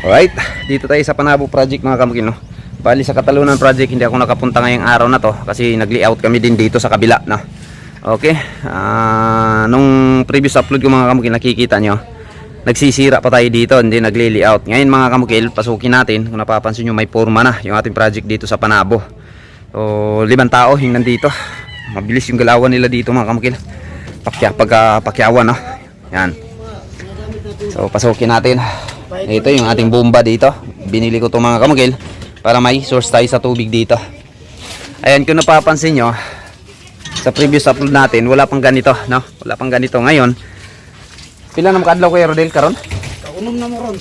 Alright, dito tayo sa Panabo Project mga kamukil no. Bali sa Katalunan Project hindi ako nakapunta ngayong araw na to kasi nag-layout kami din dito sa kabila no. Okay, ah, nung previous upload ko mga kamukil nakikita nyo nagsisira pa tayo dito hindi nagli-layout. Ngayon mga kamukil pasukin natin kung napapansin nyo may forma na yung ating project dito sa Panabo. So limang tao yung nandito. Mabilis yung galawan nila dito mga kamukil. Pakya, pagka pakyawan no. Yan. So pasukin natin. Ito yung ating bomba dito. Binili ko itong mga kamugil para may source tayo sa tubig dito. Ayan kung napapansin nyo, sa previous upload natin, wala pang ganito, no? Wala pang ganito. Ngayon, pila na makadlaw kayo Rodel karon? Kaunom na mo ron.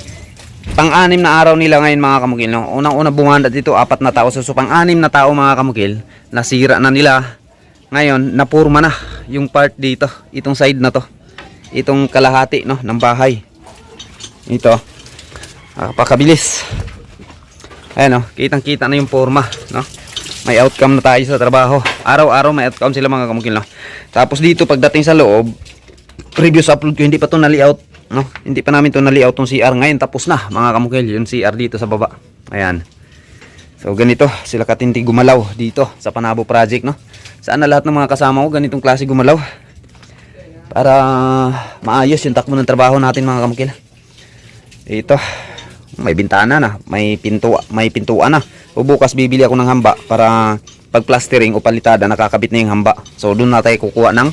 Pang-anim na araw nila ngayon mga kamugil, no? Unang-una bumanda dito, apat na tao. So, so pang-anim na tao mga kamugil, nasira na nila. Ngayon, napurma na yung part dito, itong side na to. Itong kalahati, no, ng bahay. Ito. Ah, pakabilis. Ayan oh, kitang-kita na yung forma, no? May outcome na tayo sa trabaho. Araw-araw may outcome sila mga kamukil, no? Tapos dito pagdating sa loob, previous upload ko hindi pa to na-layout, no? Hindi pa namin to na-layout tong CR ngayon tapos na, mga kamukil, yung CR dito sa baba. Ayan. So ganito, sila katinti gumalaw dito sa Panabo Project, no? Sana lahat ng mga kasama ko ganitong klase gumalaw. Para maayos yung takbo ng trabaho natin mga kamukil. Ito, may bintana na, may pinto, may pintuan na. O bukas bibili ako ng hamba para pag plastering o palitada nakakabit na yung hamba. So doon na tayo kukuha ng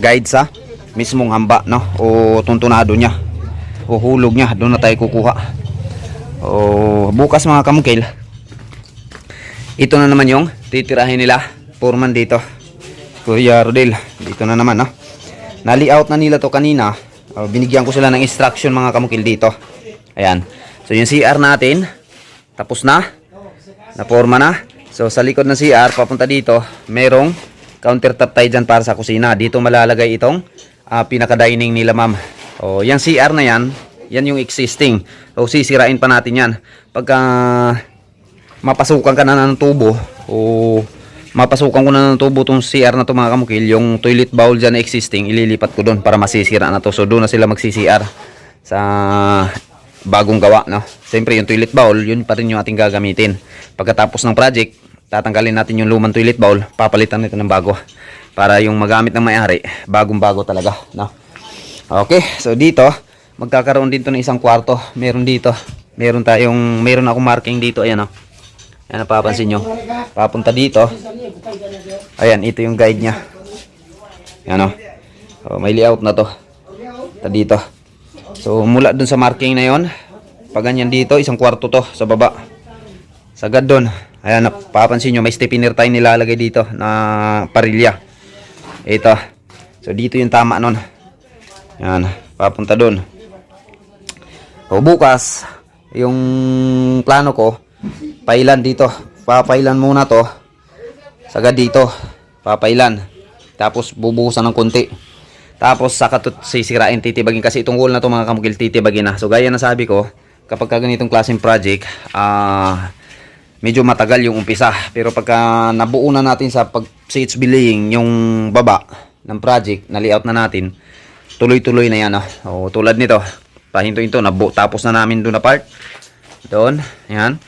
guide sa mismong hamba, no? O tuntunado niya. O hulog niya, doon na tayo kukuha. O bukas mga kamukil. Ito na naman yung titirahin nila. Foreman dito. Kuya Rodel, dito na naman, no? Na-layout na nila to kanina. Binigyan ko sila ng instruction mga kamukil dito. Ayan. So yung CR natin, tapos na. Na-forma na. So sa likod ng CR, papunta dito, merong countertop tayo dyan para sa kusina. Dito malalagay itong ah, pinaka-dining nila ma'am. O yung CR na yan, yan yung existing. So sisirain pa natin yan. Pagka mapasukan ka na ng tubo, o mapasukan ko na ng tubo tong CR na to mga kamukil, yung toilet bowl dyan na existing, ililipat ko doon para masisira na to. So doon na sila mag-CCR sa bagong gawa, no? Siyempre, yung toilet bowl, yun pa rin yung ating gagamitin. Pagkatapos ng project, tatanggalin natin yung lumang toilet bowl, papalitan nito ng bago. Para yung magamit ng may-ari, bagong-bago talaga, no? Okay, so dito, magkakaroon dito ng isang kwarto. Meron dito. Meron tayong, meron akong marking dito, ayan, no? Ayan, napapansin nyo. Papunta dito. Ayan, ito yung guide niya. Ayan, no? So, may layout na to. Ta dito. So mula dun sa marking na yon, pag ganyan dito, isang kwarto to sa baba. Sagad dun. Ayan, napapansin nyo, may stepiner tayo nilalagay dito na parilya. Ito. So dito yung tama nun. Ayan, papunta dun. O bukas, yung plano ko, pailan dito. Papailan muna to. Sagad dito. Papailan. Tapos bubuhusan ng konti. Tapos saka to sisirain titibagin kasi itong wall na to mga kamukil titibagin na. So gaya na sabi ko, kapag ka ganitong klaseng project, ah medyo matagal yung umpisa. Pero pagka nabuo na natin sa pag CHB laying yung baba ng project, na layout na natin, tuloy-tuloy na yan. ah. O, tulad nito, pahinto-hinto, nabu tapos na namin doon na part. Doon, yan.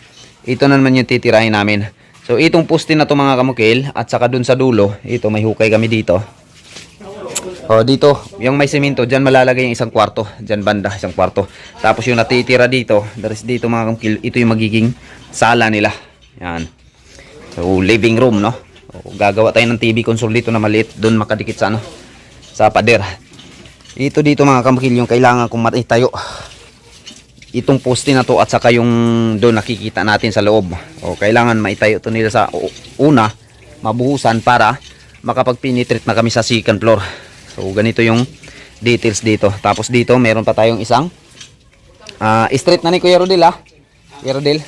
Ito na naman yung titirahin namin. So itong poste na to mga kamukil at saka dun sa dulo, ito may hukay kami dito. Oh, dito, yung may semento, diyan malalagay yung isang kwarto, diyan banda, isang kwarto. Tapos yung natitira dito, daris dito mga kamkil, ito yung magiging sala nila. Yan. So, living room, no? O, gagawa tayo ng TV console dito na maliit, doon makadikit sa ano, sa pader. Ito dito mga kamkil, yung kailangan kong maitayo. Itong poste na to at saka yung doon nakikita natin sa loob. O, kailangan maitayo to nila sa una, mabuhusan para makapag-penetrate na kami sa second floor. So ganito yung details dito. Tapos dito meron pa tayong isang ah straight na ni Kuya Rodel ah. Kuya Rodel.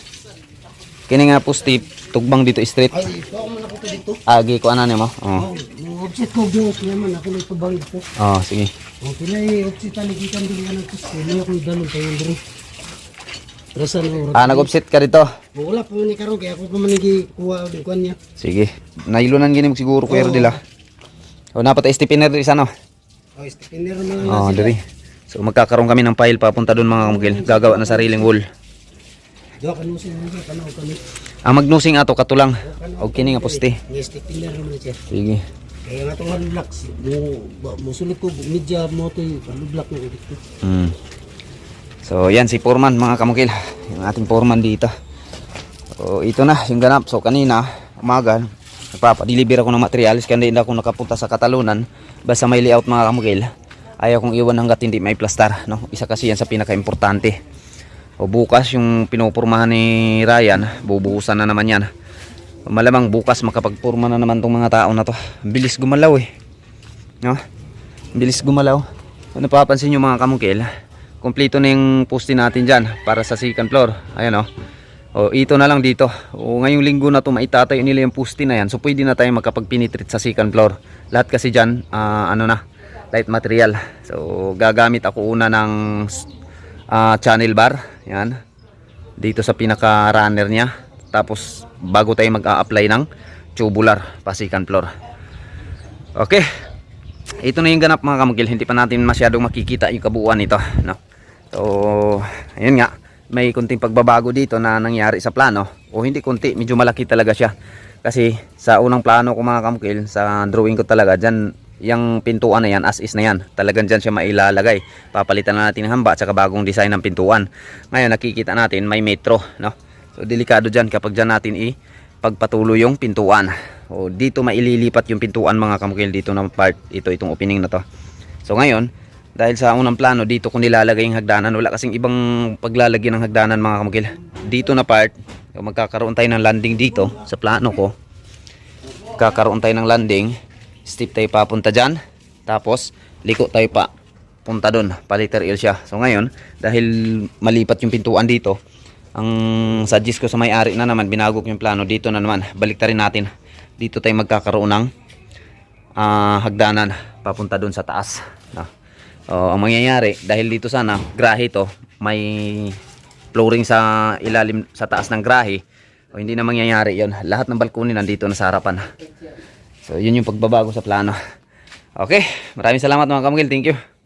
Kini nga po steep tugbang dito straight. Ay, ito ako man ako to dito. Agi ko ano mo? Oh. Oh, object ko Diyos naman ako na ipabangid ko. Oh, sige. O pinay object taligitan din nga ng kusko. May akong dalon tayo diri. Na Ah, nag-offset ka dito. Wala pa man ni karon kaya ako pa man nigi kuha og kuan niya. Sige. Nailunan gini mo siguro Kuya Rodel ah. O napat stepiner isa no. Oh, stepiner man Oh, diri. So magkakaroon kami ng file papunta doon mga kamugil. Gagawa na sariling wall. Diwa ka nung sinunod ka na o kami. Ang magnusing ato katulang. Og kini nga poste. Yes, tipin na naman siya. Sige. Kaya nga itong haloblocks, mo, ba- mo sulit ko, media mo ito yung na dito. Mm. So, yan si Foreman mga kamukil. Yung ating Foreman dito. So, ito na yung ganap. So, kanina, umaga, nagpapadeliver ako ng materials kaya hindi na ako nakapunta sa Katalunan. Basta may layout mga kamukil. Ayaw kong iwan hanggat hindi may plastar. No? Isa kasi yan sa pinaka-importante. O bukas yung pinupurmahan ni Ryan, bubuhusan na naman yan. Malamang bukas makapagpurma na naman tong mga tao na to. Bilis gumalaw eh. No? Bilis gumalaw. Kung napapansin nyo mga kamukil, kompleto na yung poste natin dyan para sa second floor. Ayan o. O, ito na lang dito. O, ngayong linggo na to maitatayo nila yung poste na yan. So, pwede na tayo makapag-penetrate sa second floor. Lahat kasi dyan, ah, ano na, light material. So, gagamit ako una ng ah, channel bar. Yan. Dito sa pinaka-runner niya. Tapos, bago tayo mag-a-apply ng tubular pa second floor. Okay. Ito na yung ganap mga kamugil. Hindi pa natin masyadong makikita yung kabuuan nito. No? So, ayun nga. May kunting pagbabago dito na nangyari sa plano. O hindi kunti, medyo malaki talaga siya. Kasi sa unang plano ko mga kamukil, sa drawing ko talaga, dyan, yung pintuan na yan, as is na yan. Talagang dyan siya mailalagay. Papalitan na natin ng hamba at saka bagong design ng pintuan. Ngayon nakikita natin may metro. No? So delikado dyan kapag dyan natin ipagpatuloy yung pintuan. O dito maililipat yung pintuan mga kamukil dito na part. Ito itong opening na to. So ngayon, dahil sa unang plano dito ko nilalagay yung hagdanan. Wala kasing ibang paglalagyan ng hagdanan mga kamukil. Dito na part, magkakaroon tayo ng landing dito sa plano ko. Kakaroon tayo ng landing. Step tayo papunta dyan. Tapos, liko tayo pa. Punta doon. Paliter L siya. So ngayon, dahil malipat yung pintuan dito, ang suggest ko sa may-ari na naman, binago ko yung plano dito na naman. Balik rin natin. Dito tayo magkakaroon ng ah, hagdanan papunta doon sa taas. No? O, ang mangyayari, dahil dito sana, grahe to, may flooring sa ilalim sa taas ng grahe. O hindi na mangyayari 'yon. Lahat ng balkoni nandito na sa harapan. So, yun yung pagbabago sa plano. Okay, maraming salamat mga kamugil. Thank you.